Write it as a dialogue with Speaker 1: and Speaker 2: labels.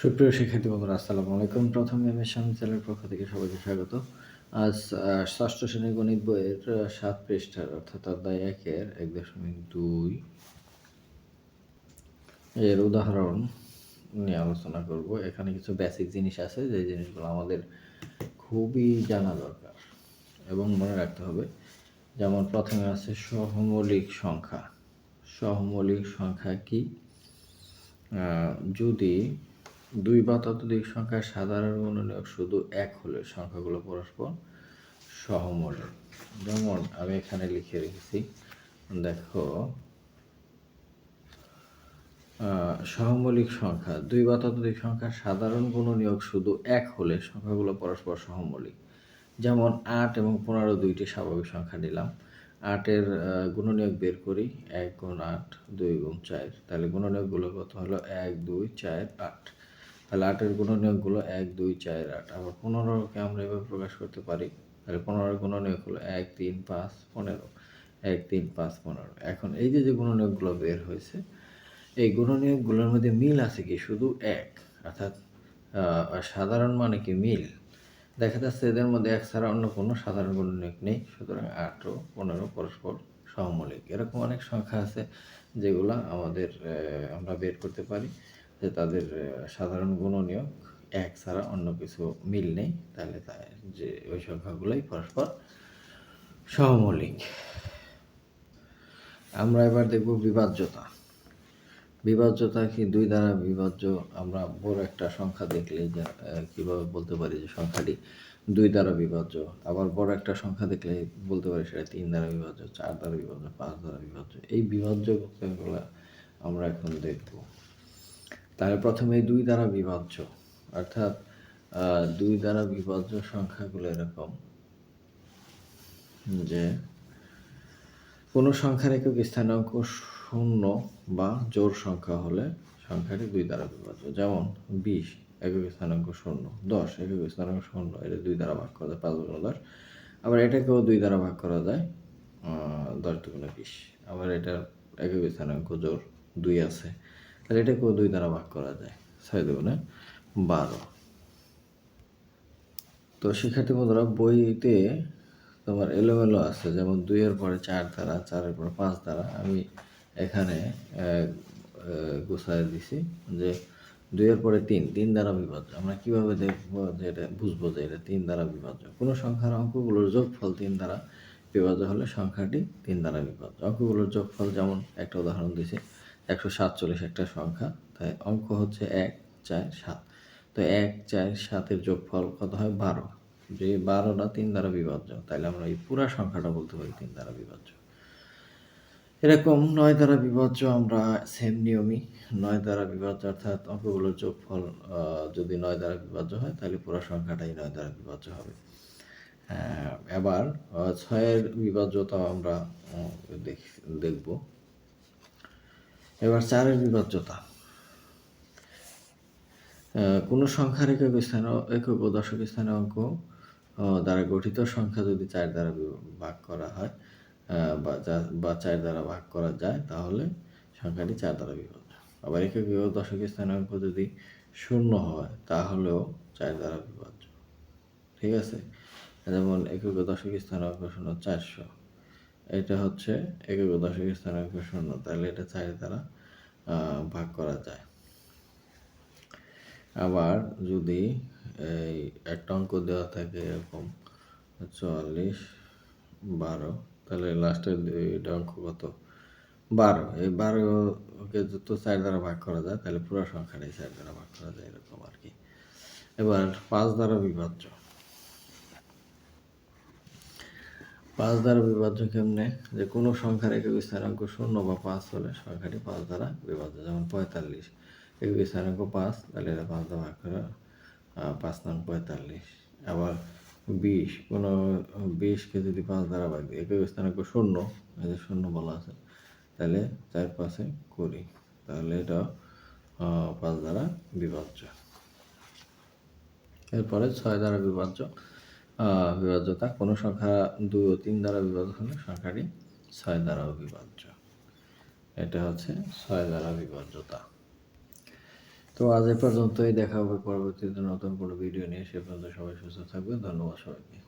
Speaker 1: সুপ্রিয় শিক্ষার্থী বন্ধুরা, আসসালামু আলাইকুম। প্রথমে আমি স্বামী চ্যানেলের পক্ষ থেকে সবাইকে স্বাগত। আজ ষষ্ঠ শ্রেণি গণিত বইয়ের সাত পৃষ্ঠার, অর্থাৎ অধ্যায় একের এক দশমিক দুই এর উদাহরণ নিয়ে আলোচনা করব। এখানে কিছু বেসিক জিনিস আছে, যে জিনিসগুলো আমাদের খুবই জানা দরকার এবং মনে রাখতে হবে। যেমন প্রথমে আছে সহমৌলিক সংখ্যা। সহমৌলিক সংখ্যা কি? যদি দুই বা ততোধিক সংখ্যার সাধারণ গুণনীয়ক শুধু এক হলে সংখ্যাগুলো পরস্পর সহমৌলিক যেমন আমি এখানে লিখে রেখেছি, দেখো সহমৌলিক সংখ্যা, দুই বা ততোধিক সংখ্যার সাধারণ গুণনীয়ক শুধু এক হলে সংখ্যাগুলো পরস্পর সহমৌলিক। যেমন আট এবং পনেরো দুইটি স্বাভাবিক সংখ্যা নিলাম। আটের গুণনীয়ক বের করি, এক গুণ আট দুই গুণ চার। তাহলে গুণনীয়কগুলো কত হলো? এক, দুই, চার, আট। তাহলে আটের গুণনীয়কগুলো এক, দুই চার আট। আবার পনেরোকে আমরা এভাবে প্রকাশ করতে পারি। তাহলে পনেরোর গুণনীয়ক হলো এক, তিন, পাঁচ, পনেরো। এক, তিন, পাঁচ, পনেরো। এখন এই যে যে গুণনীয়কগুলো বের হয়েছে, এই গুণনীয়কগুলোর মধ্যে মিল আছে কি? শুধু এক, অর্থাৎ সাধারণ মানে কি মিল? দেখা যাচ্ছে এদের মধ্যে এক ছাড়া অন্য কোনো সাধারণ গুণনীয়ক নেই। সুতরাং আট ও পনেরো পরস্পর সহমৌলিক এরকম অনেক সংখ্যা আছে যেগুলো আমাদের আমরা বের করতে পারি। যে তাদের সাধারণ গুণনীয়ক এক ছাড়া অন্য কিছু মিল নেই, তাহলে তা যে ওই সংখ্যাগুলোই পরস্পর সহমৌলিক আমরা এবার দেখব বিভাজ্যতা। বিভাজ্যতা কি? দুই দ্বারা বিভাজ্য আমরা বড় একটা সংখ্যা দেখলে যে কীভাবে বলতে পারি যে সংখ্যাটি দুই দ্বারা বিভাজ্য। আবার বড় একটা সংখ্যা দেখলে বলতে পারি সেটা তিন দ্বারা বিভাজ্য, চার দ্বারা বিভাজ্য, পাঁচ দ্বারা বিভাজ্য। এই বিভাজ্যগুলো আমরা এখন দেখব। তাহলে প্রথমে দুই দ্বারা বিভাজ্য অর্থাৎ দুই দ্বারা বিভাজ্য সংখ্যাগুলো এরকম যে কোনো সংখ্যার একক স্থানাঙ্ক শূন্য বা জোর সংখ্যা হলে সংখ্যাটি দুই দ্বারা বিভাজ্য যেমন, বিশ একক স্থানাঙ্ক শূন্য, দশ একক স্থানাঙ্ক শূন্য, এটা দুই দ্বারা ভাগ করা যায়, পাঁচ গুণ দশ। আবার এটাকেও দুই দ্বারা ভাগ করা যায় দশ দুগুণে বিশ। আবার এটা একক স্থানাঙ্ক জোর দুই আছে। তাহলে এটাকেও দুই দ্বারা ভাগ করা যায়। ছয় দুগুণে বারো। তো শিক্ষার্থী বন্ধুরা, বইতে তোমার এলোমেলো আছে, যেমন দুইয়ের পরে চার দ্বারা, চারের পরে পাঁচ দ্বারা। আমি এখানে গুছায় দিছি যে দুইয়ের পরে তিন তিন দ্বারা বিভাজ্য। আমরা কীভাবে দেখব যে এটা, বুঝব যে এটা তিন দ্বারা বিভাজ্য? কোনো সংখ্যার অঙ্কগুলোর যোগফল তিন দ্বারা বিভাজ্য হলে সংখ্যাটি তিন দ্বারা বিভাজ্য। অঙ্কগুলোর যোগফল যেমন একটা উদাহরণ দিছি একশো সাতচল্লিশ একটা সংখ্যা। তাই অঙ্ক হচ্ছে এক, চার, সাত। তো এক, চার, সাতের যোগফল কত হয়? বারো। যে বারোটা তিন দ্বারা বিভাজ্য তাহলে আমরা এই পুরা সংখ্যাটা বলতে পারি তিন দ্বারা বিভাজ্য। এরকম নয় দ্বারা বিভাজ্য আমরা সেম নিয়মই। নয় দ্বারা বিভাজ্য অর্থাৎ অঙ্কগুলোর যোগফল যদি নয় দ্বারা বিভাজ্য হয় তাহলে পুরো সংখ্যাটাই নয় দ্বারা বিভাজ্য হবে। এবার ছয়ের বিভাজ্যতাও আমরা দেখব। এবার চারের বিভাজ্যতা কোনো সংখ্যার একক স্থান একক দশক স্থানে অঙ্ক দ্বারা গঠিত সংখ্যা যদি চার দ্বারা ভাগ করা হয় বা বা চার দ্বারা ভাগ করা যায়, তাহলে সংখ্যাটি চার দ্বারা বিভাজ্য আবার একক ও দশক স্থানে অঙ্ক যদি শূন্য হয়, তাহলেও চার দ্বারা বিভাজ্য ঠিক আছে? যেমন একক দশক স্থানে অঙ্ক শূন্য চারশো। এটা হচ্ছে একক দশক স্থানে অঙ্ক শূন্য। তাহলে এটা চার দ্বারা ভাগ করা যায়। আবার যদি এই একটা অঙ্ক দেওয়া থাকে এরকম, চুয়াল্লিশ বারো, তাহলে লাস্টের দুইটা অঙ্ক কত? বারো। এই বারোকে যত চার দ্বারা ভাগ করা যায়, তাহলে পুরো সংখ্যাটাই চার দ্বারা ভাগ করা যায়, এরকম আর কি। এবার পাঁচ দ্বারা বিভাজ্য। পাঁচ দ্বারা বিভাজ্য কেমনে? যে কোনো সংখ্যার একক স্থানাঙ্ক শূন্য বা পাঁচ হলে সংখ্যাটি পাঁচ দ্বারা বিভাজ্য, যেমন পঁয়তাল্লিশ। একক স্থানাঙ্ক পাঁচ, তাহলে এটা পাঁচ দ্বারা ভাগ করে পাঁচ নং পঁয়তাল্লিশ। আবার বিশ, কোনো বিশকে যদি পাঁচ দ্বারা ভাগ দিই একক স্থানাঙ্ক শূন্য, এই শূন্য বলা আছে, তাহলে চার পাঁচে কুড়ি। তাহলে এটা পাঁচ দ্বারা বিভাজ্য। এরপরে ছয় দ্বারা বিভাজ্য। বিভাজ্যতা। কোনো সংখ্যা দুই ও তিন দ্বারা বিভাজ্য হলে সংখ্যাটি ছয় দ্বারা বিভাজ্য এটা হচ্ছে ছয় দ্বারা বিভাজ্যতা। তো আজ এ পর্যন্তই। দেখা হবে পরবর্তীতে নতুন কোনো ভিডিও নিয়ে। সে পর্যন্ত সবাই সুস্থ থাকবে ধন্যবাদ সবাইকে।